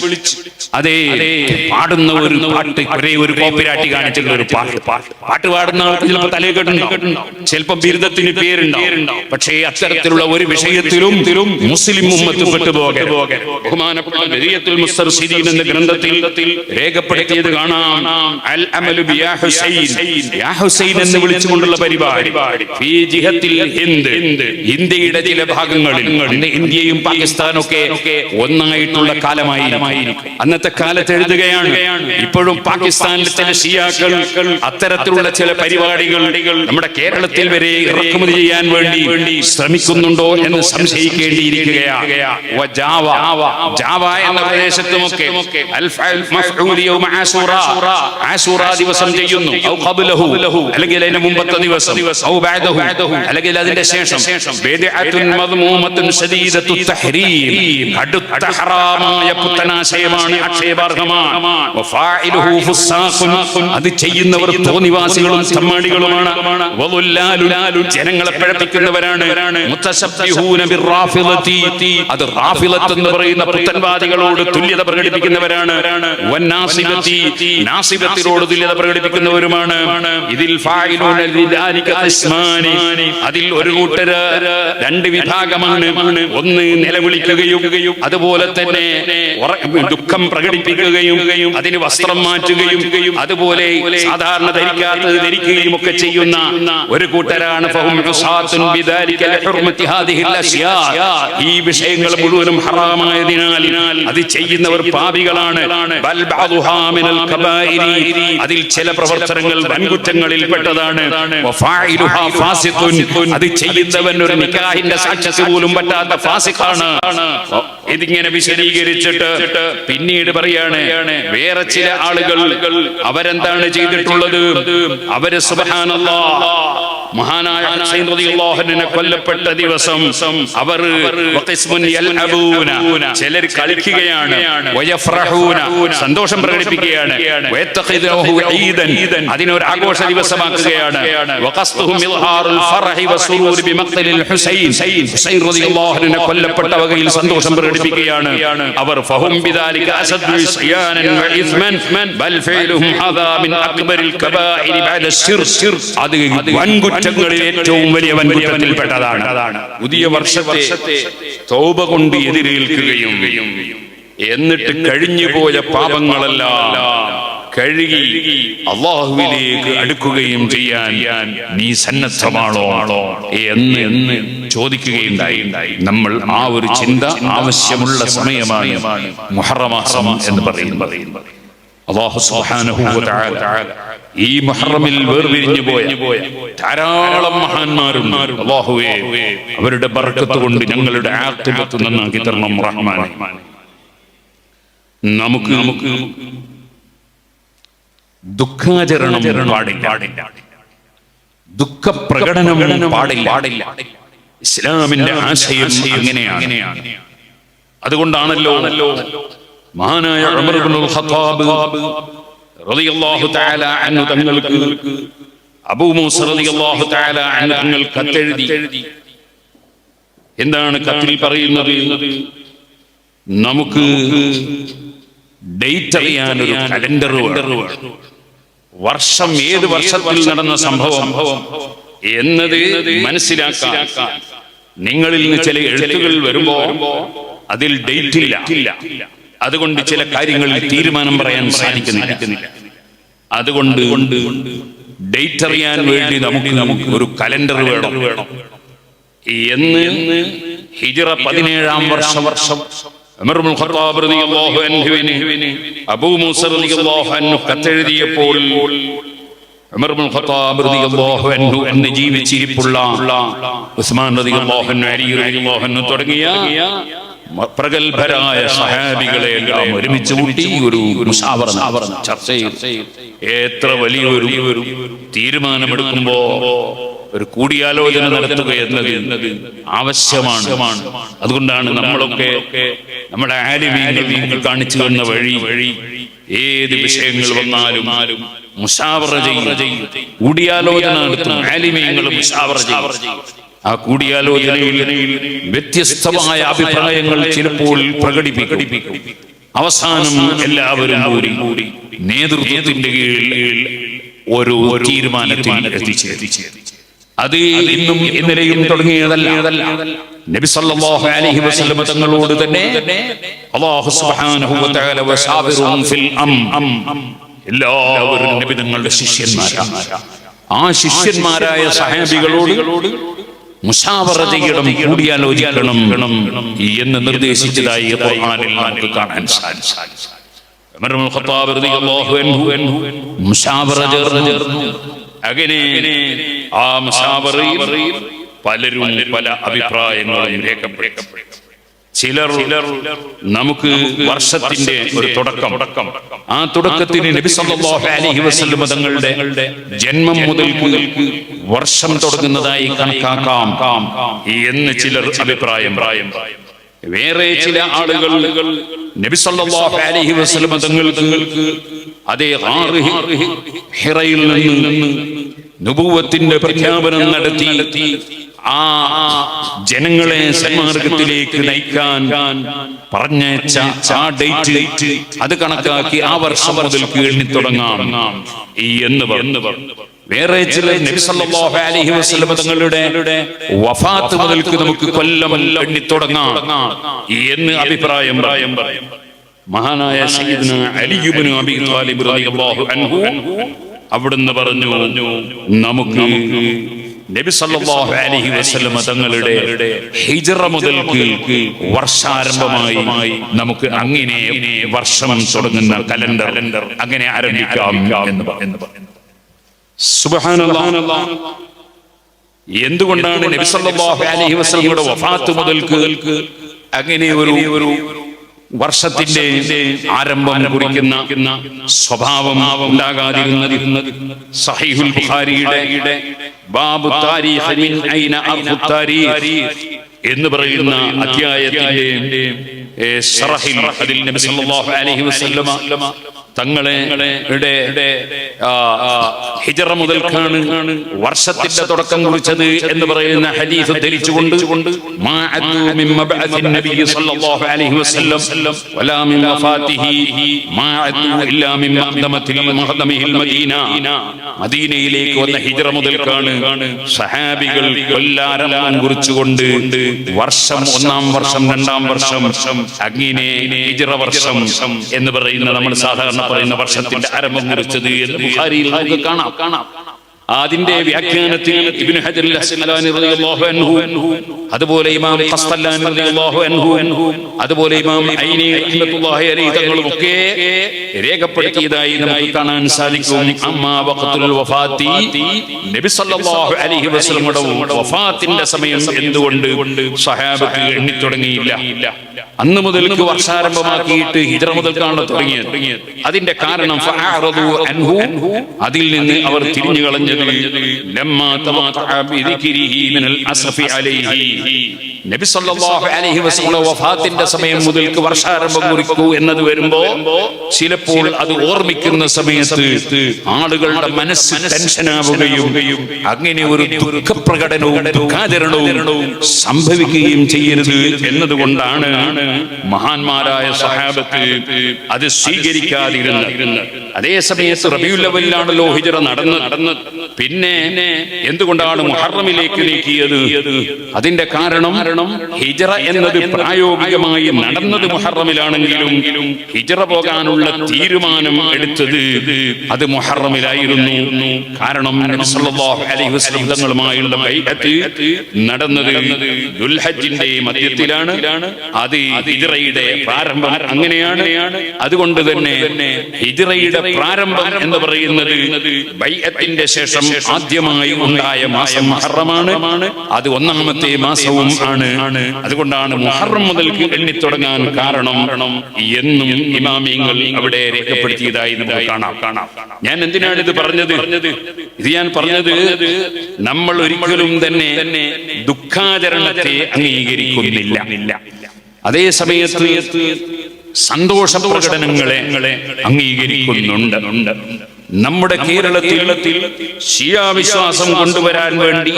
വിളിച്ച്. അതേ പാടുന്ന ഒരു പാട്ട് ഒരേ ഒരു കോപ്പിരാട്ടി കാണിച്ചിട്ടുള്ള ഒരു പാട്ട്. പാട്ട്. പാടുന്ന ആൾക്ക് ചിലപ്പോൾ തലയിൽ കേട്ടുണ്ടാവും ചിലപ്പോൾ ബിരുദത്തിന് പേരുണ്ടാവും. പക്ഷേ അത്തരത്തിലുള്ള ഒരു വിഷയത്തിലും മുസ്ലിം ഉമ്മത്ത് പെട്ടുപോകെ ബഹുമാനപ്പെട്ട എന്ന ഗ്രന്ഥത്തിൽ രേഖപ്പെടുത്തിയത് കാണാം. അൽ അമലു ബിയാ ഹുസൈൻ. യാ ഹുസൈൻ എന്ന് വിളിച്ചുകൊണ്ടുള്ള പരിപാടി. ഫീ ജിഹത്തിൽ ഹിന്ദ്. ഇന്ത്യയുടെ ചില ഭാഗങ്ങളിൽ ഇന്ത്യയും പാകിസ്ഥാനും ഒക്കെ ഒന്നായിട്ടുള്ള കാലമായി അന്നത്തെ കാലത്ത് എഴുതുകയാണ് ഇപ്പോഴും പാകിസ്ഥാനിലെ ചില ഷിയാക്കൾ അത്തരത്തിലുള്ള ചില പരിപാടികൾ നമ്മുടെ കേരളത്തിൽ വരെ ഇറക്കുമതി ചെയ്യാൻ വേണ്ടി ശ്രമിക്കുന്നുണ്ടോ എന്ന് സംശയിക്കേണ്ടിയിരിക്കുകയാണ് ജാവ. എന്ന പ്രദേശത്തുമൊക്കെ ദിവസം ചെയ്യുന്നു. അല്ലെങ്കിൽ അതിന്റെ മുമ്പത്തെ ദിവസം. അല്ലെങ്കിൽ അതിന്റെ ശേഷം. മദ്മൂമത്തുൻ ശദീദത്തു ഹറാമായ പുത്തനാശയമാണ് ആക്ഷേപാർഹമാണ് അത് ചെയ്യുന്നവർ തോന്നിവാസികളും തമ്മാടികളുമാണ് ജനങ്ങളെ പിഴപ്പിക്കുന്നവരാണ് അത് റാഫിലത്ത് എന്ന് പറയുന്ന പുത്തൻവാദികളോട് തുല്യത പ്രകടിപ്പിക്കുന്നവരാണ്. നാസിബത്തിനോട് തുല്യത പ്രകടിപ്പിക്കുന്നവരുമാണ്. ഇതിൽ അതിൽ ഒരു കൂട്ടര് രണ്ട് വിഭാഗമാണ്. ഒന്ന് നിലവിളിക്കുകയും അതുപോലെ തന്നെ ദുഃഖം പ്രകടിപ്പിക്കുകയും അതിന് വസ്ത്രം മാറ്റുകയും അതുപോലെ സാധാരണ ധരിക്കാത്തത് ധരിക്കുകയും ഒക്കെ ചെയ്യുന്ന ഒരു കൂട്ടരാണ്. ഈ വിഷയങ്ങൾ മുഴുവനും ഹറാമായതിനാൽ അത് ചെയ്യുന്നവർ പാപികളാണ്. അതിൽ ചില പ്രവർത്തനങ്ങൾ വൻകുറ്റങ്ങളിൽ പെട്ടതാണ്. അത് ചെയ്യുന്നവൻ ഒരു നിക്കാഹിന്റെ സാക്ഷ്യത്തിൽ പോലും പറ്റാത്ത ഫാസിഖാണ്. 好。ഇതിങ്ങനെ വിശദീകരിച്ചിട്ട് പിന്നീട് പറയാണ് വേറെ ചില ആളുകൾ അവരെന്താണ് ചെയ്തിട്ടുള്ളത്? അവർ സുബ്ഹാനല്ലാഹ് മഹാനായ കൊല്ലപ്പെട്ട ദിവസം അവർ ചിലർ കളിക്കുകയാണ്. സന്തോഷം പ്രകടിപ്പിക്കുകയാണ്. അതിനൊരു ആഘോഷ ദിവസമാക്കുകയാണ്. കൊല്ലപ്പെട്ട വകയിൽ സന്തോഷം പ്രകടിപ്പിക്കുകയാണ് അവർ അത് വൻകുറ്റങ്ങളിൽ ഏറ്റവും വലിയ വൻകുറ്റത്തിൽപ്പെട്ടതാണ്. പുതിയ വർഷത്തെ തൗബ കൊണ്ട് എതിരേൽക്കുകയും എന്നിട്ട് കഴിഞ്ഞുപോയ പാപങ്ങളെല്ലാം കഴുകി അള്ളാഹുവിലേക്ക് അടുക്കുകയും ചെയ്യാൻ നീ സന്നദ്ധമാണോ എന്ന് എന്ന് ചോദിക്കുകയുണ്ടായി. നമ്മൾ ആ ഒരു ചിന്ത ആവശ്യമുള്ള സമയമാണ് മുഹറമാസം എന്ന് പറയുന്നത്. അള്ളാഹു ഈ മുഹറമിൽ വേർപിരിഞ്ഞു പോയ ധാരാളം അള്ളാഹുവേ അവരുടെ ബർക്കത്ത് കൊണ്ട് ഞങ്ങളുടെ ആക്തിപത്ത് നന്നാക്കി തരണം നമുക്ക് നമുക്ക് ദുഃഖാചരണം പാടില്ല. ദുഃഖപ്രകടനം പാടില്ല. പാടില്ല. ഇസ്ലാമിന്റെ ആശയം അങ്ങനെയാണ്. അതുകൊണ്ടാണല്ലോ മഹാനായ ഖത്താബ് റളിയല്ലാഹു തആല അൻഹു തങ്ങൾക്ക് അബൂ മൂസ റളിയല്ലാഹു തആല അൻഹു തങ്ങൾ കത്തെഴുതി. എന്താണ് കത്തിൽ പറയുന്നത്? നമുക്ക് ഡേറ്റ് അറിയാൻ ഒരു കലണ്ടർ വേണം വർഷം ഏത് വർഷത്തിൽ നടന്ന സംഭവം എന്നത് മനസ്സിലാക്കാൻ നിങ്ങളിൽ നിന്ന് ചില എഴുത്തുകൾ വരുമ്പോ അതിൽ ഡേറ്റ് ഇല്ല അതുകൊണ്ട് ചില കാര്യങ്ങളിൽ തീരുമാനം പറയാൻ സാധിക്കുന്നില്ല. അതുകൊണ്ട് ഡേറ്റ് അറിയാൻ വേണ്ടി നമുക്ക് നമുക്ക് ഒരു കലണ്ടർ വേണം. എന്ന് ഹിജറ പതിനേഴാം വർഷം വർഷം അന്ന് ജീവിച്ചിരിപ്പുള്ള ഉസ്മാൻ തുടങ്ങിയ പ്രഗത്ഭരായ സഹാബികളെ എല്ലാം ഒരുമിച്ച് കൂട്ടി ഒരു മുഷാവറ ചർച്ച ചെയ്തു എത്ര വലിയൊരു തീരുമാനമെടുക്കുമ്പോ ഒരു കൂടിയാലോചന നടത്തുക എന്നത് ആവശ്യമാണ്. അതുകൊണ്ടാണ് നമ്മളൊക്കെ നമ്മുടെ ആലിമീങ്ങൾ നിങ്ങൾ കാണിച്ചു തന്ന വഴി വഴി ഏത് വിഷയങ്ങൾ വന്നാലും ആരും മുഷാവറ ചെയ്യും. കൂടിയാലോചന നടത്തും. ആലിമീങ്ങൾ മുഷാവറ ചെയ്യും. ആ കൂടിയാലോചനയിൽ വ്യത്യസ്തമായ അഭിപ്രായങ്ങൾ ചിലപ്പോൾ പ്രകടിപ്പിക്കും. അവസാനം എല്ലാവരും കൂടി നേതൃത്വത്തിന്റെ കീഴിൽ ഒരു തീരുമാനത്തിൽ എത്തിച്ചേരും. അത് ഇന്നും ഇന്നലെയും തുടങ്ങിയതല്ല. നബി സല്ലല്ലാഹു അലൈഹി വസല്ലം തങ്ങളോട് തന്നെ അല്ലാഹു സുബ്ഹാനഹു വ തആല വശാവിറും ഫിൽ അം. എല്ലാവരും നബി തങ്ങളുടെ ശിഷ്യന്മാരാണ് ആ ശിഷ്യന്മാരായ സഹാബികളോട് മുഷാവറ ചെയ്യണം കൂടിയാലോചിക്കണം എന്ന് നിർദ്ദേശിച്ചതായി ഖുർആനിൽ നമുക്ക് കാണാൻ സാധിച്ചു. ഖത്താബ് റളിയല്ലാഹു അൻഹു മുഷാവറ ചേർന്നു. അങ്ങനെ ആ മുഷാവറയിൽ പലരും പല അഭിപ്രായങ്ങളും രേഖപ്പെടുത്തപ്പെട്ടു ചിലർ നമുക്ക് വർഷത്തിന്റെ ഒരു തുടക്കം. ആ തുടക്കത്തിന് നബി സല്ലല്ലാഹു അലൈഹി വസല്ലം തങ്ങളുടെ ജന്മം മുതൽ വർഷം തുടങ്ങുന്നതായി കണക്കാക്കാം എന്ന് ചിലർ അഭിപ്രായം പ്രായം വേറെ ചില ആളുകൾ നബി സല്ലല്ലാഹു അലൈഹി വസല്ലം തങ്ങൾക്ക് അതേ ഹിറയിൽ നിന്ന് പ്രഖ്യാപനം നടത്തി ആ ജനങ്ങളെ സന്മാർഗത്തിലേക്ക് നയിക്കാൻ പറഞ്ഞയച്ച ആ ഡേറ്റ് അത് കണക്കാക്കി ആ വർഷം മുതൽ കീഴിൽ തുടങ്ങാം. ഈ എന്ന് പറഞ്ഞു വേറെ ചില അലൈഹി വസല്ലം തങ്ങളുടെ വഫാത്ത് മുതൽക്ക് നമുക്ക് കൊല്ലം എണ്ണി തുടങ്ങാം. എന്ന് അഭിപ്രായം പറയും. മഹാനായ സയ്യിദ്ന അലി ഇബ്നു അബി ത്വാലിബ് റളിയല്ലാഹു അൻഹു അവിടുന്ന് പറഞ്ഞു നമുക്ക് നബി സല്ലല്ലാഹു അലൈഹി വസല്ലം തങ്ങളുടെ ഹിജ്റ മുതൽ വർഷാരംഭമായി നമുക്ക് അങ്ങനെ വർഷം തുടങ്ങുന്ന കലണ്ടർ അങ്ങനെ ആരംഭിക്കാം എന്ന് പറഞ്ഞു സുബ്ഹാനല്ലാഹ് എന്തുകൊണ്ടാണ് നബി സല്ലല്ലാഹു അലൈഹി വസല്ലമയുടെ വഫാത്ത് മുതൽക്ക് അങ്ങനെ ഒരു ഒരു വർഷത്തിന്റെ ആരംഭം കുറിക്കുന്ന സ്വഭാവം ഉണ്ടാകാതിരുന്നത് സഹീഹുൽ ബുഖാരിയുടെ ബാബു താരീഖ് മിൻ ഐന അർഫു താരീഖ് എന്ന് പറയുന്ന അധ്യായത്തിന്റെ ശറഹിൽ അതിൽ നബി സല്ലല്ലാഹു അലൈഹി വസല്ലമ തങ്ങളെ ഹിജറ മുതൽക്കാണ് വർഷത്തിന്റെ തുടക്കം കുറിച്ചത് എന്ന് പറയുന്ന ഹദീസ് ധരിച്ചുകൊണ്ട് മദീനയിലേക്ക് വന്ന ഹിജറ മുതൽക്കാണ് സഹാബികൾ കൊല്ലാരംഭം കുറിച്ചുകൊണ്ട് വർഷം ഒന്നാം വർഷം രണ്ടാം വർഷം അങ്ങനെ ഹിജറ വർഷം എന്ന് പറയുന്ന നമ്മൾ സാധാരണ പറയുന്ന വർഷത്തിന്റെ ആരംഭം കുറിച്ചത് എന്ന് നമുക്ക് കാണാം. കാണാം. അതിന്റെ വ്യാഖ്യാനത്തിൽ ഇബ്നു ഹജർ റളിയല്ലാഹു അൻഹു അതുപോലെ ഇമാം റളിയല്ലാഹു അൻഹു അതുപോലെ ഇമാം ഐനി റഹ്മത്തുള്ളാഹി അലൈഹി തങ്ങളും ഒക്കെ രേഖപ്പെടുത്തിയതായി നമുക്ക് കാണാൻ സാധിക്കും. അമ്മാ വഖത്തുൽ വഫാത്തി നബി സല്ലല്ലാഹു അലൈഹി വസല്ലമയുടെ വഫാത്തിന്റെ സമയം എന്തുകൊണ്ട് സഹാബത്ത് എണ്ണി തുടങ്ങിയില്ല? അന്ന് മുതൽക്ക് വർഷാരംഭമാക്കിയിട്ട് ഹിജറ മുതൽക്കാണ് തുടങ്ങിയത്. അതിന്റെ കാരണം അതിൽ നിന്ന് അവർ തിരിഞ്ഞു കളഞ്ഞത് നബി സല്ലല്ലാഹു അലൈഹി വസല്ലം വഫാത്തിന്റെ സമയം മുതൽക്ക് വർഷാരംഭം കുറിക്കൂ എന്നത് വരുമ്പോ ചിലപ്പോൾ അത് ഓർമ്മിക്കുന്ന സമയത്ത് ആളുകളുടെ മനസ്സ് ടെൻഷനാവുകയും അങ്ങനെ ഒരു ദുഃഖപ്രകടനവും ദുഃഖാചരണവും സംഭവിക്കുകയും ചെയ്യരുത് എന്നതുകൊണ്ടാണ് മഹാന്മാരായ സഹാബത്ത് അത് സ്വീകരിക്കാതിരുന്നത്. അതേ സമയത്ത് റബിയുല്ലവലിലാണല്ലോ ഹിജറ നടന്ന് നടന്ന് പിന്നെ എന്തുകൊണ്ടാണ് മുഹറമിലേക്ക് നീക്കിയത്? അതിന്റെ കാരണം ഹിജറ എന്നത് പ്രായോഗികമായി നടന്നത് മുഹറമിലാണെങ്കിലും ഹിജറ പോകാനുള്ള തീരുമാനം എടുത്തത് അത് മുഹറമിലായിരുന്നു. കാരണം അലൈഹി തങ്ങളുമായുള്ള ബൈഅത്ത് നടന്നത് ദുൽഹജ്ജിന്റെ മധ്യത്തിലാണ്. അത് ഹിജറയുടെ പ്രാരംഭം അങ്ങനെയാണ്. അതുകൊണ്ട് തന്നെ ഹിജറയുടെ പ്രാരംഭം എന്ന് പറയുന്നത് ബൈഅത്തിന്റെ ശേഷം ആദ്യമായി ഉണ്ടായ മാസം മഹറമാണ്. അത് ഒന്നാമത്തെ മാസവും ആണ്. അതുകൊണ്ടാണ് മുഹറം മുതൽക്ക് എണ്ണിത്തുടങ്ങാൻ കാരണം എന്നും ഇമാമിയങ്ങൾ അവിടെ രേഖപ്പെടുത്തിയതായി നമുക്ക് കാണാം. കാണാം. ഞാൻ എന്തിനാണ് ഇത് പറഞ്ഞത്? ഇത് ഞാൻ പറഞ്ഞത് നമ്മൾ ഒരിക്കലും തന്നെ ദുഃഖാചരണത്തെ അംഗീകരിക്കുന്നില്ല. അതേ സമയത്ത് സന്തോഷ പ്രകടനങ്ങളെ അംഗീകരിക്കുന്നുണ്ട്. നമ്മുടെ കേരളത്തിൽ ഷിയാ വിശ്വാസം കൊണ്ടുവരാൻ വേണ്ടി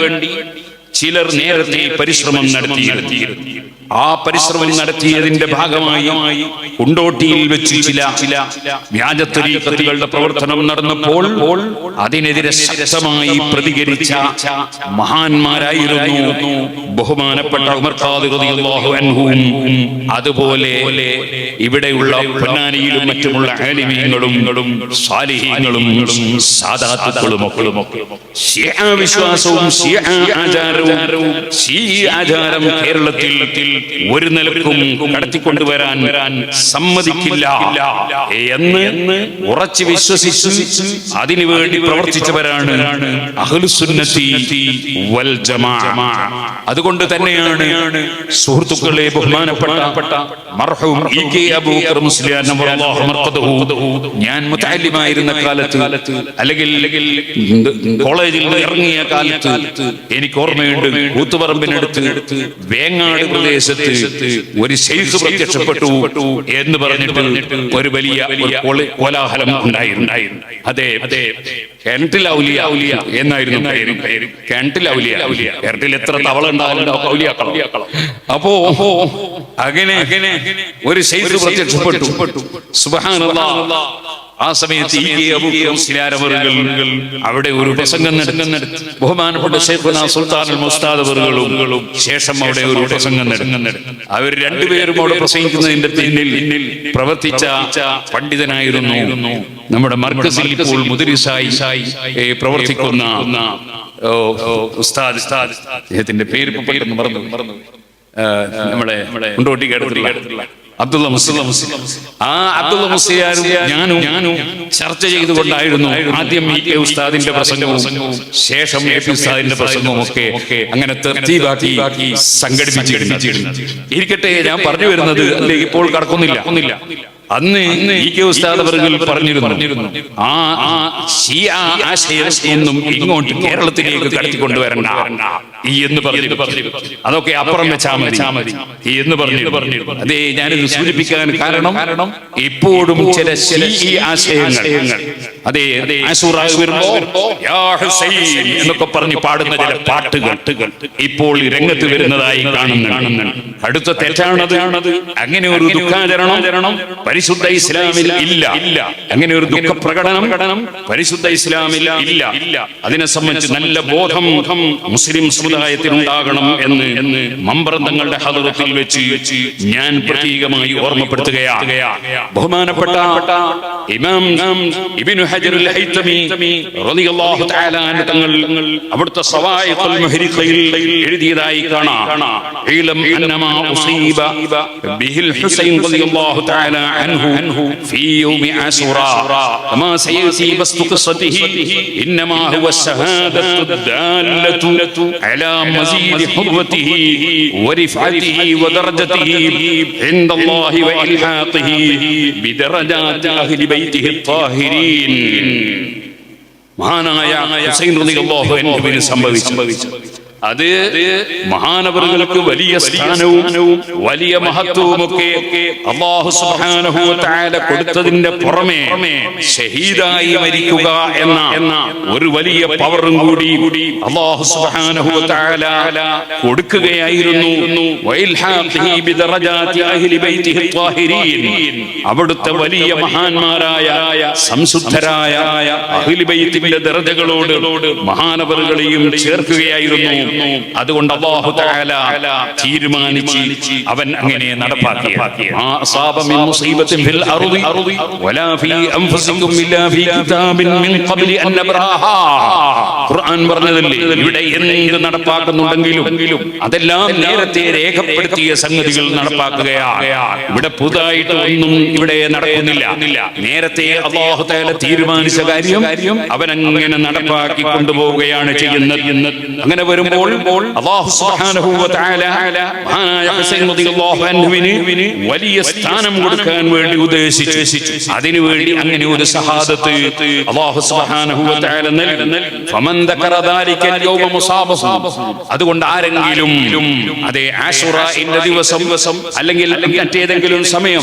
ചിലർ നേരത്തെ പരിശ്രമം നടത്തിയിരുന്നു. ആ പരിശ്രമം നടത്തിയതിന്റെ ഭാഗമായി കുണ്ടോട്ടിയിൽ വെച്ച് ചില ചില വ്യാജത്തരീക്കത്തുകളുടെ പ്രവർത്തനം നടന്നപ്പോൾ അതിനെതിരെ ശക്തമായി പ്രതികരിച്ച മഹാന്മാരായിരുന്നു ബഹുമാനപ്പെട്ട ഉമർ അതുപോലെ ഇവിടെയുള്ള പൊന്നാനിയിലും മറ്റുമുള്ള ആലിമീങ്ങളും സാലിഹീങ്ങളും സാധാത്തുക്കളും ഒക്കെ വിശ്വാസവും ആചാരവും ആചാരം കേരളത്തിൽ ഒരു നിലക്കും കടത്തിക്കൊണ്ടുവരാൻ വരാൻ സമ്മതിക്കില്ല എന്ന് ഉറച്ചു വിശ്വസിച്ച് അതിനുവേണ്ടി പ്രവർത്തിച്ചവരാണ് വൽ അതുകൊണ്ട് തന്നെയാണ് സുഹൃത്തുക്കളെ ബഹുമാനപ്പെട്ട മർഹൂം അബൂബക്കർ ഞാൻ മുതഅല്ലിമായിരുന്ന കാലത്ത് അല്ലെങ്കിൽ കോളേജിൽ ഇറങ്ങിയ കാലത്ത് എനിക്ക് ഓർമ്മയുണ്ട് കൂത്തുപറമ്പിനടുത്ത് വേങ്ങാട് പ്രദേശത്ത് ഒരു ശൈഖ് പ്രത്യക്ഷപ്പെട്ടു എന്ന് പറഞ്ഞിട്ട് ഒരു വലിയ കോലാഹലം ഉണ്ടായിരുന്നു. അതെ അതെ കിണറ്റിൽ ഔലിയ ഔലിയ എന്നായിരുന്നു പേര്. കിണറ്റിൽ ഔലിയ ഔലിയ കിണറ്റിൽ എത്ര തവള ഉണ്ടാകലുണ്ടോ ഔലിയാക്കളോ. അപ്പോ അങ്ങനെ അങ്ങനെ ഒരു ശൈഖ് പ്രത്യക്ഷപ്പെട്ടു. സുബ്ഹാനല്ലാഹ് ആ സമയത്ത് അവിടെ ഒരു പ്രസംഗം നടത്തി. ബഹുമാനപ്പെട്ട അവറുകളും ശേഷം അവിടെ ഒരു പ്രസംഗം നടത്തി. അവർ രണ്ടുപേരും അവിടെ പ്രസംഗിക്കുന്നതിന്റെ പിന്നിൽ പിന്നിൽ പ്രവർത്തിച്ച പണ്ഡിതനായിരുന്നു നമ്മുടെ മർക്കസിൽ ഇപ്പോൾ മുദരിസായി ഏ, പ്രവർത്തിക്കുന്ന ഉസ്താദ്. അദ്ദേഹത്തിന്റെ പേര് പറഞ്ഞു മറന്നു. നമ്മുടെ ആ, നമ്മളെ കൊണ്ടോട്ടി കേട്ടിട്ടുള്ള അബ്ദുള്ള മുസ്ലിം. ആ അബ്ദുള്ള മുസ്ലിയാരും ഞാനും ഞാനും ചർച്ച ചെയ്തുകൊണ്ടായിരുന്നു ആദ്യം ഇ കെ ഉസ്താദിന്റെ പ്രസംഗവും ശേഷം എ പി ഉസ്താദിന്റെ പ്രസംഗവും ഒക്കെ അങ്ങനെ തെർത്തീവാക്കി സംഘടിപ്പിച്ചിരുന്നു. ഇരിക്കട്ടെ ഞാൻ പറഞ്ഞു വരുന്നത് അതിലേക്ക് ഇപ്പോൾ കടക്കുന്നില്ല. അന്ന് ഇ കെ ഉസ്താദ് അവർകൾ പറഞ്ഞിരുന്നു. ആ ആശയം എന്നും ഇങ്ങോട്ട് കേരളത്തിലേക്ക് കടത്തിക്കൊണ്ടുവരണ്ട. ഈ എന്ന് പറഞ്ഞു അതൊക്കെ അപ്പുറം വെച്ചാ മതി. ഈ എന്ന് പറഞ്ഞു പറഞ്ഞു അതെ ഞാനിത് സൂചിപ്പിക്കാൻ കാരണം കാരണം ഇപ്പോഴും ചില ഈ ആശയങ്ങൾ. അതെ എന്നൊക്കെ പറഞ്ഞ് പാടുന്ന ചില പാട്ടുകൾ ഇപ്പോൾ രംഗത്ത് വരുന്നതായി കാണുന്നുണ്ട്. അടുത്ത തെറ്റാണത്? അങ്ങനെ ഒരു ദുഃഖാചരണം? പരിശുദ്ധ ഇസ്ലാമിൽ ഇല്ല. ഇല്ല. അങ്ങനെ ഒരു ദുഃഖ പ്രകടനം പരിശുദ്ധ ഇസ്ലാമിൽ ഇല്ല. ഇല്ല. അതിനെ സംബന്ധിച്ച് നല്ല ബോധം മുസ്ലിം സമുദായത്തിനുണ്ടാകണം എന്ന് എന്ന് മമ്പ്രന്ഥങ്ങളുടെ ഹദറത്തിൽ വെച്ച് ഞാൻ പ്രത്യേകമായി ഓർമ്മപ്പെടുത്തുകയാണ്. ബഹുമാനപ്പെട്ട ഇമാം ഇബ്നു ഹൈതമി റളിയല്ലാഹു തആല അവിടുത്തെ മുഹരിഖയിൽ എഴുതിയതായി കാണാം. ഇലം അന്നമാ ഉസീബ ഹുസൈൻ റളിയല്ലാഹു തആല അൻഹു ഇന്നമാ ഹുവ على مزيد حرمته ورفعته ودرجته عند الله وإلحاقه بدرجات أهل بيته الطاهرين മഹാനായ ഹുസൈൻ റളിയല്ലാഹു അൻഹുവിന് സംഭവിച്ചു അത് മഹാനവറുകൾക്ക് വലിയ സ്ഥാനവും വലിയ മഹത്വവും ഒക്കെ അള്ളാഹു സുബ്ഹാനഹു തആല കൊടുത്തതിന്റെ പുറമേ ഷഹീദായി മരിക്കുക എന്ന ഒരു വലിയ പവറും കൂടി അള്ളാഹു സുബ്ഹാനഹു തആല കൊടുക്കുകയായിരുന്നു. അവിടുത്തെ വലിയ മഹാന്മാരായ സംശുദ്ധരായ അഹ്ലി ബൈത്തിന്റെ ദർജകളോട് മഹാനവറുകളെയും ചേർക്കുകയായിരുന്നു. അതുകൊണ്ട് അല്ലാഹു തആല തീരുമാനിച്ച് അവൻ അങ്ങനെ നടപ്പാക്കി മാ അസാബ മിൻ മുസീബത്തിൻ ഫിൽ അർളി വലാ ഫീ അൻഫുസികും ഇല്ലാ ഫീ കിതാബിൻ മിൻ ഖബ്ലി അൻ നബ്റാഹാ ഖുർആൻ പറഞ്ഞതല്ലേ ഇവിടെ എന്ത് നടപ്പാക്കുന്നുണ്ടെങ്കിലും അതെല്ലാം നേരത്തെ രേഖപ്പെടുത്തിയ സംഗതികൾ നടപ്പാക്കുകയാണ് ഇവിടെ പുതുതായിട്ട് ഒന്നും ഇവിടെ നടക്കുന്നില്ല. നേരത്തെ അള്ളാഹു തആല തീരുമാനിച്ച കാര്യം അവൻ അങ്ങനെ നടപ്പാക്കി കൊണ്ടുപോവുകയാണ് ചെയ്യുന്നത്. അങ്ങനെ വരുമ്പോൾ അള്ളാഹു സുബ്ഹാനഹു വ തആല മഹാനായ ഹുസൈൻ റളിയല്ലാഹു അൻഹുവിന് വലിയ സ്ഥാനം കൊടുക്കാൻ വേണ്ടി ഉദ്ദേശിച്ചു. അതിനുവേണ്ടി അങ്ങനെ ഒരു സഹാദത്ത് അല്ലാഹു സുബ്ഹാനഹു വ തആല നൽകി. ഫമൻ ദക്കറ ദാലിക യൗമ മുസാബഹു. അതുകൊണ്ട് ആരെങ്കിലും അതെ ആശുറയിന്റെ ദിവസം അല്ലെങ്കിൽ മറ്റേതെങ്കിലും സമയം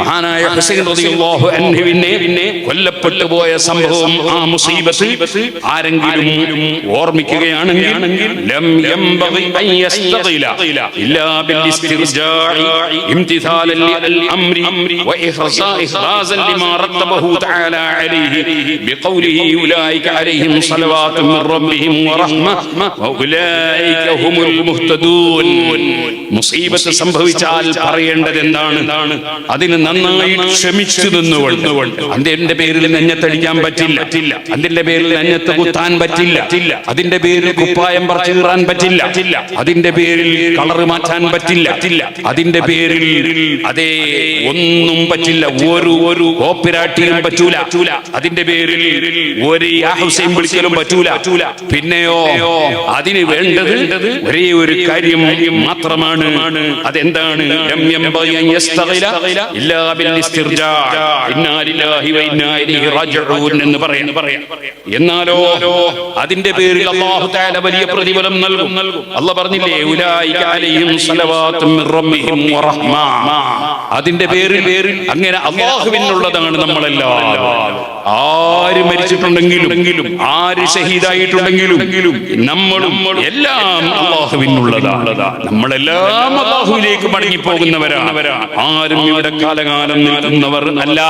മഹാനായ ഹുസൈൻ റളിയല്ലാഹു അൻഹുവിനെ കൊല്ലപ്പെട്ടു പോയ സംഭവം ആ മുസീബത്ത് ആരെങ്കിലും ഓർമ്മിക്കുകയാണെങ്കിൽ لم ينبغي أن يستغل إلا بالاسترجاع امتثالا للأمر وإخرصاء إخرازا لما رتبه تعالى عليه بقوله أولئك عليهم صلوات من ربهم ورحمة وأولئك هم المهتدون മുസീബത്ത് സംഭവിച്ചാൽ പറയേണ്ടത് എന്താണ് അതിന് നന്നായി ക്ഷമിച്ചു നിന്നുകൊണ്ട് അതിന്റെ പേരിൽ നെഞ്ഞത്തടിക്കാൻ പറ്റില്ല അതിന്റെ പേരിൽ നെഞ്ഞത്ത് കുത്താൻ പറ്റില്ല അതിന്റെ പേരിൽ കുപ്പായം പറിച്ചു കീറാൻ പറ്റില്ല. അതിന്റെ പേരിൽ കളർ മാറ്റാൻ പറ്റില്ല. അതിന്റെ പേരിൽ അതേ ഒന്നും പറ്റില്ല. ഒരു ഒരു കോപ്പിരാട്ടിയും പറ്റൂല. അതിന്റെ പേരിൽ ഒരു യാഹുസയും വിളിക്കലും പറ്റൂല. പിന്നെയോ അതിന് വേണ്ടത് ഒരേ ഒരു കാര്യം മാത്രമാണ്. അതെന്താണ്? എന്ന് പറയാം. എന്നാലോ അതിന്റെ പേരിൽ തആല വലിയ പ്രതിഫലം നൽകും. അല്ല പറഞ്ഞില്ലേ അതിന്റെ പേരിൽ പേരിൽ അങ്ങനെ അള്ളാഹുവിനുള്ളതാണ് നമ്മളെല്ലാം ആര് മരിച്ചിട്ടുണ്ടെങ്കിലും ആര് ഷഹീദായിട്ടുണ്ടെങ്കിലും നമ്മളും എല്ലാം അള്ളാഹുവിനുള്ളതാണ് നമ്മളെല്ലാം അള്ളാഹുവിലേക്ക് മടങ്ങി പോകുന്നവരാണ് ആരും ഇവിടെ കാലകാലം നിൽക്കുന്നവർ അല്ല.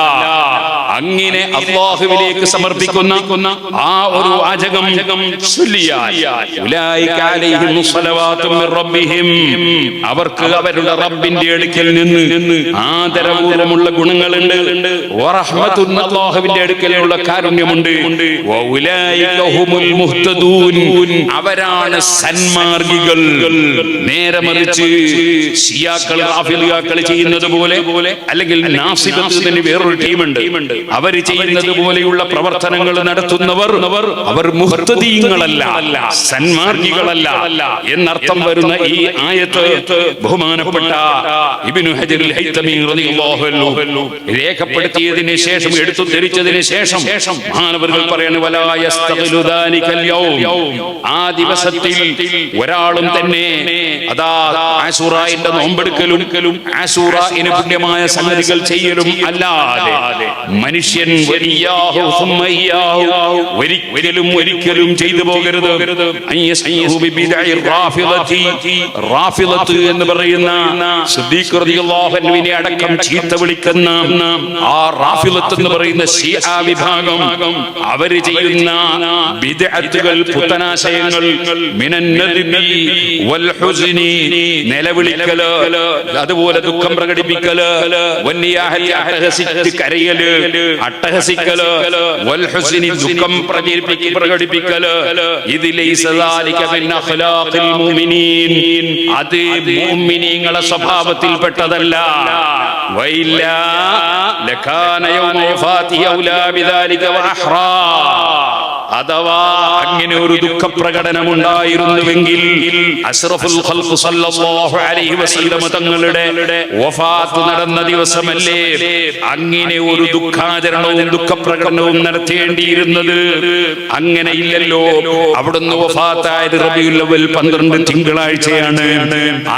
അങ്ങനെ അള്ളാഹുവിലേക്ക് സമർപ്പിക്കുന്ന ആ ഒരു വാചകം ചൊല്ലിയാൽ അവർക്ക് അവരുടെ റബ്ബിന്റെ അടുക്കൽ നിന്ന് ആദരപൂർവമുള്ള ഗുണങ്ങളുണ്ട്. അടുക്കലുള്ള കാരുണ്യമുണ്ട്. അവരാണ് സന്മാർഗികൾ. നേരെ മറിച്ച് ചെയ്യുന്നത് പോലെ അല്ലെങ്കിൽ വേറൊരു ടീമുണ്ട്. അവർ ചെയ്യുന്നത് പോലെയുള്ള പ്രവർത്തനങ്ങൾ നടത്തുന്നവർ അവർ മുഹ്തദീങ്ങളല്ല സന്മാർഗികളല്ല എന്നർത്ഥം വരുന്ന ഈ ആയത്ത് ബഹുമാനപ്പെട്ട ഇബ്നു ഹജറുൽ അൻഹു രേഖപ്പെടുത്തിയതിന് ശേഷം എടുത്തു ധരിച്ചതിന് ശേഷം മഹാനവറുകൾ യൗം. ആ ദിവസത്തിൽ ഒരാളും തന്നെ അതാ ആശൂറായിന്റെ നോമ്പെടുക്കലും ആശൂറായിന് പുണ്യമായ സംഗതികൾ ചെയ്യലും അല്ലാതെ മനുഷ്യൻ ഒരിക്കലും ഒരിക്കലും ചെയ്തു പോകരുത്. എന്ന് പറയുന്ന സിദ്ദീഖ് അടക്കം ചീത്ത വിളിക്കുന്ന ആ എന്ന് പറയുന്ന ഷിയാ വിഭാഗം അവർ ചെയ്യുന്ന ബിദ്അത്തുകൾ പുത്തനാശയങ്ങൾ മിനൻ വൽ ഹുസ്നി നിലവിളിക്കൽ അതുപോലെ ദുഃഖം പ്രകടിപ്പിക്കൽ അട്ടഹസിച്ച് കരയൽ അട്ടഹസിക്കൽ വൽ ഹുസ്നി ദുഃഖം പ്രകടിപ്പിക്കൽ ഇതിലെ മിൻ അഖ്ലാഖിൽ മുഅ്മിനീൻ. അത് മുഅ്മിനീങ്ങളെ സ്വഭാവത്തിൽപ്പെട്ടതല്ല. വൈല്ല ലകാന യൗമ വഫാത്തിഹി ഔലാ ബിദാലിക വഅഹ്റാ അഥവാ അങ്ങനെ ഒരു ദുഃഖപ്രകടനം ഉണ്ടായിരുന്നുവെങ്കിൽ അഷ്റഫുൽ സല്ലല്ലാഹു അലൈഹി തങ്ങളുടെ വഫാത്ത് നടന്ന ദിവസമല്ലേ അങ്ങനെ ഒരു ദുഃഖാചരണവും ദുഃഖപ്രകടനവും നടത്തേണ്ടിയിരുന്നത്? അങ്ങനെ ഇല്ലല്ലോ. അവിടുന്ന് വഫാത്തായത് റബിയുൽ അവൽ പന്ത്രണ്ട് തിങ്കളാഴ്ചയാണ്.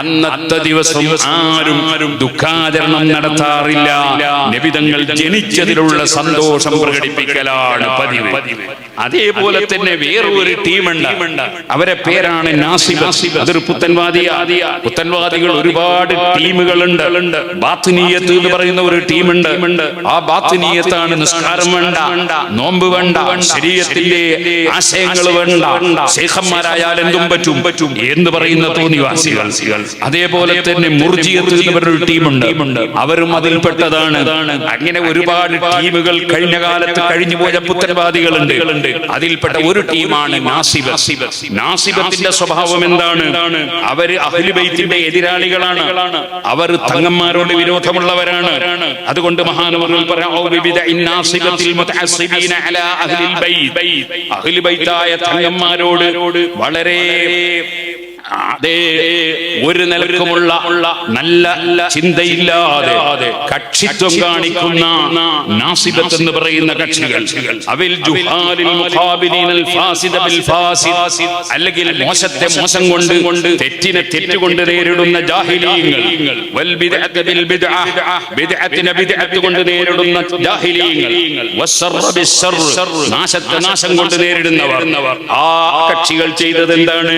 അന്നത്തെ ദിവസം ആരും ദുഃഖാചരണം നടത്താറില്ല. നബിതങ്ങൾ ജനിച്ചതിലുള്ള സന്തോഷം പ്രകടിപ്പിക്കലാണ് പതിവ്. അതേപോലെ തന്നെ വേറൊരു ടീമുണ്ട്. അവരെ പേരാണ് നാസിബ്. അതൊരു പുത്തൻവാദിയ. പുത്തൻവാദികൾ ഒരുപാട് ടീമുകളുണ്ട്. ബാത്തുനീയത്ത് എന്ന് പറയുന്ന ഒരു ടീമുണ്ട്. ആ ബാത്തിനീയത്താണ് നിസ്കാരം വേണ്ട. നോമ്പ് വേണ്ട. ശരീരത്തിന്റെ ആശയങ്ങൾ വേണ്ട. ശേഖന്മാരായാൽ എന്തും പറ്റും. പറ്റും. എന്ന് പറയുന്ന തോന്നിവാസികൾ. അതേപോലെ തന്നെ മുർജിയത്ത് എന്ന് പറഞ്ഞൊരു ടീമുണ്ട്. അവരും അതിൽപ്പെട്ടതാണ്. അങ്ങനെ ഒരുപാട് ടീമുകൾ കഴിഞ്ഞ കാലത്ത് കഴിഞ്ഞു പോയ പുത്തൻവാദികളുണ്ട്. അതിൽപ്പെട്ട ഒരു ടീമാണ് നാസിബ്. നാസിബത്തിന്റെ സ്വഭാവം എന്താണ്? അവർ അഹ്ലുബൈത്തിന്റെ എതിരാളികളാണ്. അവർ തങ്ങന്മാരോട് വിരോധമുള്ളവരാണ്. അതുകൊണ്ട് മഹാനവറുകൾ തങ്ങന്മാരോട് വളരെ അതേ ഒരു നിലക്കുമുള്ള നല്ല ചിന്തയില്ലാതെ കക്ഷിത്വം കാണിക്കുന്ന നാസിബത്ത് എന്ന് പറയുന്ന കക്ഷികൾ. അവിൽ ജുഹാലിൽ മുഖാബിലീനൽ ഫാസിദ ബിൽ ഫാസിദ് അല്ലെങ്കിൽ മോശത്തെ മോശം കൊണ്ട് കൊണ്ട് തെറ്റിനെ തെറ്റുകൊണ്ട് നേരിടുന്ന ജാഹിലീയങ്ങൾ. വൽ ബിദ്അത്ത് ബിൽ ബിദ്അ ബിദ്അത്തിനെ ബിദ്അത്ത് കൊണ്ട് നേരിടുന്ന ജാഹിലീയങ്ങൾ. വസ്സർറ ബിസ്സർ നാശത്തെ നാശം കൊണ്ട് നേരിടുന്നവർ. ആ കക്ഷികൾ ചെയ്തത് എന്താണ്?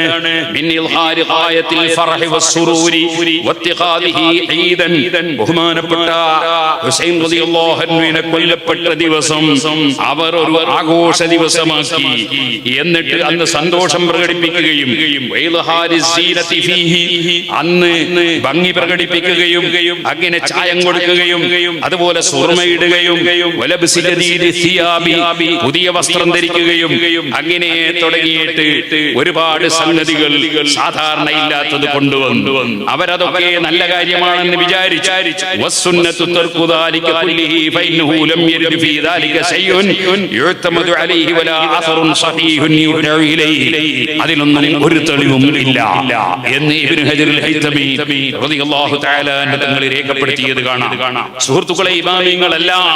ഇൽഹാരി ഖായത്തിൽ ഫർഹി വസ്സുറൂരി വത്തിഖാദിഹി ഈദൻ ബഹുമാനപ്പെട്ട ഹുസൈൻ റളിയല്ലാഹു അൻഹുവിനെ കൊല്ലപ്പെട്ട ദിവസം അവർ ഒരു ആഘോഷ ദിവസമാക്കി. എന്നിട്ട് അന്ന് സന്തോഷം പ്രകടിപ്പിക്കുകയും അന്ന് ഭംഗി പ്രകടിപ്പിക്കുകയും അങ്ങനെ ചായം കൊടുക്കുകയും അതുപോലെ സുർമയിടുകയും പുതിയ വസ്ത്രം ധരിക്കുകയും അങ്ങനെ തുടങ്ങിയിട്ട് ഒരുപാട് സംഗതികൾ സാധാരണ ഇല്ലാത്തത് കൊണ്ടുവന്നു. അവരതൊക്കെ നല്ല കാര്യമാണെന്ന് വിചാരിച്ചു. അതിലൊന്നും ഒരു തെളിവും ഇല്ല. എന്ന് ഇബ്നു ഹജറുൽ ഹൈതമി റളിയല്ലാഹു തആല തങ്ങൾ രേഖപ്പെടുത്തിയത് കാണാം. സുഹൃത്തുക്കളെ ഇമാമിങ്ങളെല്ലാം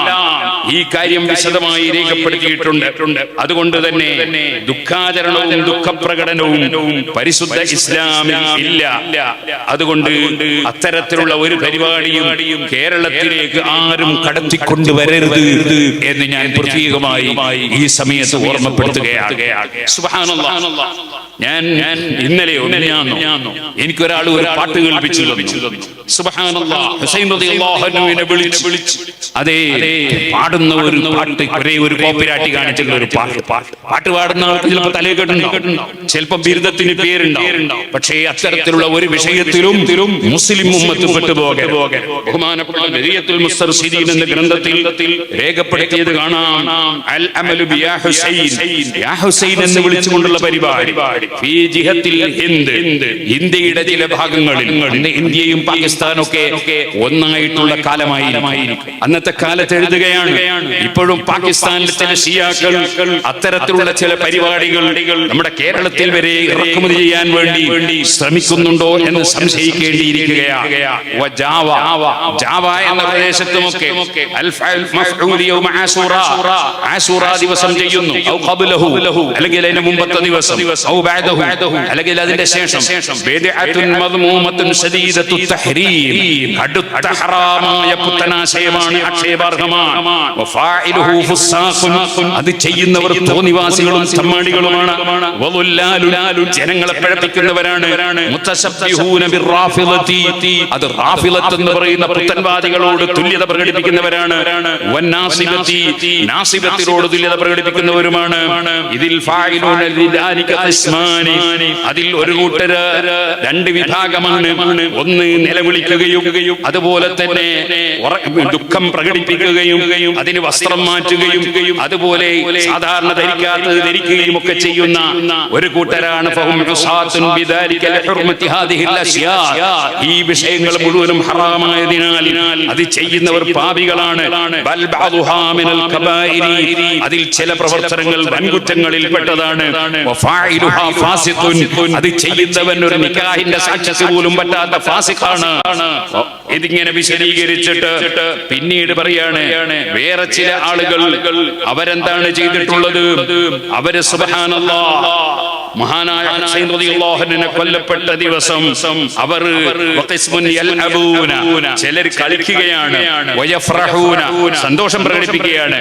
ഈ കാര്യം വിശദമായി രേഖപ്പെടുത്തിയിട്ടുണ്ട്. അതുകൊണ്ട് തന്നെ ദുഃഖാചരണവും ദുഃഖപ്രകടനവും പരിശുദ്ധ ഇസ്ലാമിൽ ഇല്ല. അതുകൊണ്ട് അത്തരത്തിലുള്ള ഒരു പരിപാടിയും കേരളത്തിലേക്ക് ആരും കടത്തിക്കൊണ്ടുവരരുത് എന്ന് ഞാൻ പ്രത്യേകമായി ഈ സമയത്ത് ഓർമ്മപ്പെടുത്തുകയാണ്. ഞാൻ ഞാൻ ഇന്നലെ എനിക്കൊരാൾ ഒരു പാട്ട് കേൾപ്പിച്ചു അതേ പാടുന്ന ഒരു പാട്ട് ഒരേ ഒരു കോപ്പിരാട്ടി കാണിച്ചുള്ള ഒരു പാട്ട്. പാട്ട്. പാടുന്ന ആൾക്ക് ചിലപ്പോൾ തലയിൽ കേട്ടുണ്ടാവും ചിലപ്പോൾ ബിരുദത്തിന് പേരുണ്ടാവും. പക്ഷേ അത്തരത്തിലുള്ള ഒരു വിഷയത്തിലും മുസ്ലിം ഉമ്മത്ത് പെട്ടുപോകെ ബഹുമാനപ്പെട്ട ബദിയത്തുൽ മുസ്തർശിദീൻ എന്ന ഗ്രന്ഥത്തിൽ രേഖപ്പെടുത്തിയത് കാണാം. അൽ അമലു ബിയാ ഹുസൈൻ. യാ ഹുസൈൻ എന്ന് വിളിച്ചുകൊണ്ടുള്ള പരിപാടി. ഫീ ജിഹത്തിൽ ഹിന്ദ്. ഇന്ത്യയുടെ ചില ഭാഗങ്ങളിൽ. ഇന്ത്യയും പാകിസ്ഥാനും ഒക്കെ ഒന്നായിട്ടുള്ള കാലമായി അന്നത്തെ കാലത്ത് എഴുതുകയാണ്. ഇപ്പോഴും പാകിസ്ഥാനിലെ ചില ഷിയാക്കൾ അത്തരത്തിലുള്ള ചില പരിപാടികൾ നമ്മുടെ കേരളത്തിൽ വരെ ഇറക്കുമതി ചെയ്യാൻ വേണ്ടി ശ്രമിക്കുന്നുണ്ടോ എന്ന് സംശയിക്കേണ്ടിയിരിക്കുകയാണ്. ജാവ എന്ന ചെയ്യുന്നു. അല്ലെങ്കിൽ അതിന്റെ മുമ്പത്തെ ദിവസം. അല്ലെങ്കിൽ അതിന്റെ ശേഷം. പുത്തനാശയമാണ് അത് ചെയ്യുന്നവർ തോന്നിവാസികളും തമ്മാടികളുമാണ് ജനങ്ങളെ പിഴപ്പിക്കുന്നവരാണ് ബിറാഫിളത്തി അത് റാഫിലത്ത് എന്ന് പറയുന്ന പുത്തൻവാദികളോട് തുല്യത പ്രകടിപ്പിക്കുന്നവരാണ്. നാസിബത്തിനോട് തുല്യത പ്രകടിപ്പിക്കുന്നവരുമാണ്. ഇതിൽ അതിൽ ഒരു കൂട്ടര് രണ്ട് വിഭാഗമാണ്. ഒന്ന് നിലവിളിക്കുകയും അതുപോലെ തന്നെ ദുഃഖം പ്രകടിപ്പിക്കുകയും അതിന് വസ്ത്രം മാറ്റുകയും അതുപോലെ സാധാരണ ധരിക്കാത്തത് ധരിക്കുകയും ഒക്കെ ചെയ്യുന്ന ഒരു കൂട്ടരാണ്. ബിദാലിക ലഹുർമത്തി ഹാദിഹിൽ അശ്യാ. ഈ വിഷയങ്ങൾ മുഴുവനും ഹറാമായതിനാൽ അത് ചെയ്യുന്നവർ പാപികളാണ്. ബൽ ബഅദുഹാ മിനൽ കബായിരി. അതിൽ ചില പ്രവർത്തനങ്ങൾ വൻകുറ്റങ്ങളിൽ പെട്ടതാണ്. അത് ചെയ്യുന്നവൻ ഒരു നിക്കാഹിന്റെ സാക്ഷ്യത്തിൽ പോലും പറ്റാത്ത ഫാസിഖാണ്. ഇതിങ്ങനെ വിശദീകരിച്ചിട്ട് പിന്നീട് പറയാണ് വേറെ ചില ആളുകൾ അവരെന്താണ് ചെയ്തിട്ടുള്ളത്? അവർ സുബ്ഹാനല്ലാഹ് മഹാനായ റളിയല്ലാഹു കൊല്ലപ്പെട്ട ദിവസം അവർ ചിലർ കളിക്കുകയാണ്. സന്തോഷം പ്രകടിപ്പിക്കുകയാണ്.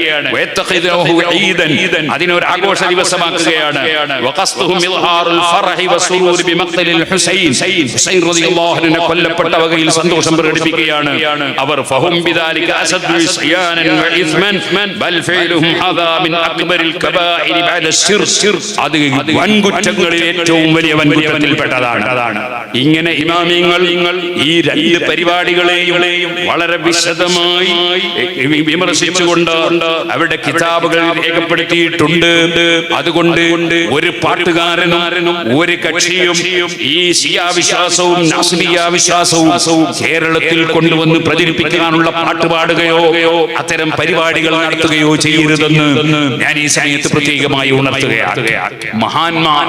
അതിനൊരു ആഘോഷ ദിവസമാക്കുകയാണ്. കൊല്ലപ്പെട്ട വകയിൽ സന്തോഷം പ്രകടിപ്പിക്കുകയാണ് അവർ അത് വൻകുറ്റങ്ങളിൽ ഏറ്റവും വലിയ വൻകുറ്റത്തിൽപ്പെട്ടതാണ്. ഇങ്ങനെ ഇമാമിങ്ങൾ ഈ രണ്ട് പരിപാടികളെയും വളരെ വിശദമായി വിമർശിച്ചുകൊണ്ട് അവരുടെ കിതാബുകൾ രേഖപ്പെടുത്തിയിട്ടുണ്ട്. അതുകൊണ്ട് ഒരു പാട്ടുകാരനും ഒരു കക്ഷിയും ഈ ശിയാവിശ്വാസവും വിശ്വാസവും നാസ്ലിയ വിശ്വാസവും കേരളത്തിൽ കൊണ്ടുവന്ന് പ്രചരിപ്പിക്കാനുള്ള പാട്ട് പാടുകയോ അത്തരം പരിപാടികൾ നടത്തുകയോ ചെയ്യരുതെന്ന് ഞാൻ ഈ സമയത്ത് പ്രത്യേകമായി ഉണർത്തുകയാണ്. മഹാന്മാർ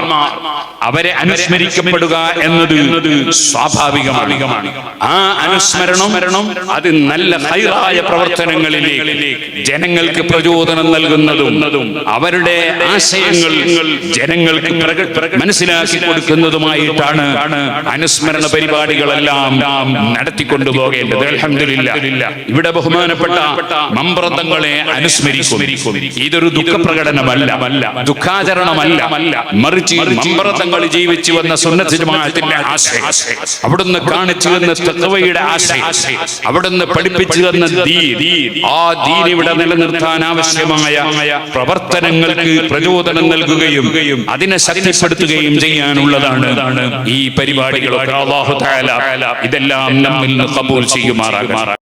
അവരെ അനുസ്മരിക്കപ്പെടുക എന്നത് സ്വാഭാവികമാണ്. ആ അനുസ്മരണം അത് നല്ല ഹൈറായ പ്രവർത്തനങ്ങളിലേക്ക് ജനങ്ങൾക്ക് പ്രചോദനം നൽകുന്നതും അവരുടെ ആശയങ്ങൾ ജനങ്ങൾക്ക് മനസ്സിലാക്കി കൊടുക്കുന്നതുമായിട്ടാണ് അനുസ്മരണ പരിപാടികളെല്ലാം അൽഹംദുലില്ലാ. ഇവിടെ ബഹുമാനപ്പെട്ട മമ്പ്രതങ്ങളെ അനുസ്മരിക്കും. ഇതൊരു ദുഃഖപ്രകടനമല്ല. ദുഃഖാചരണമല്ല. മറിച്ച് മമ്പ്രതങ്ങൾ ജീവിച്ചു വന്ന സുന്നത്ത് ജമാഅത്തിന്റെ ആശയം. അവിടുന്ന് കാണിച്ചു വന്ന തഖ്വയുടെ ആശയം. അവിടുന്ന് പഠിപ്പിച്ചു തന്ന ആ ദീൻ ഇവിടെ നിലനിർത്താൻ ആവശ്യമായ പ്രവർത്തനങ്ങൾക്ക് പ്രചോദനം നൽകുകയും അതിനെ ശക്തിപ്പെടുത്തുകയും ചെയ്യാനുള്ളതാണ് ഈ പരിപാടികളൊക്കെ. ഇതെല്ലാം നമ്മിൽ നിന്ന് കബൂൽ ചെയ്യുമാറാകും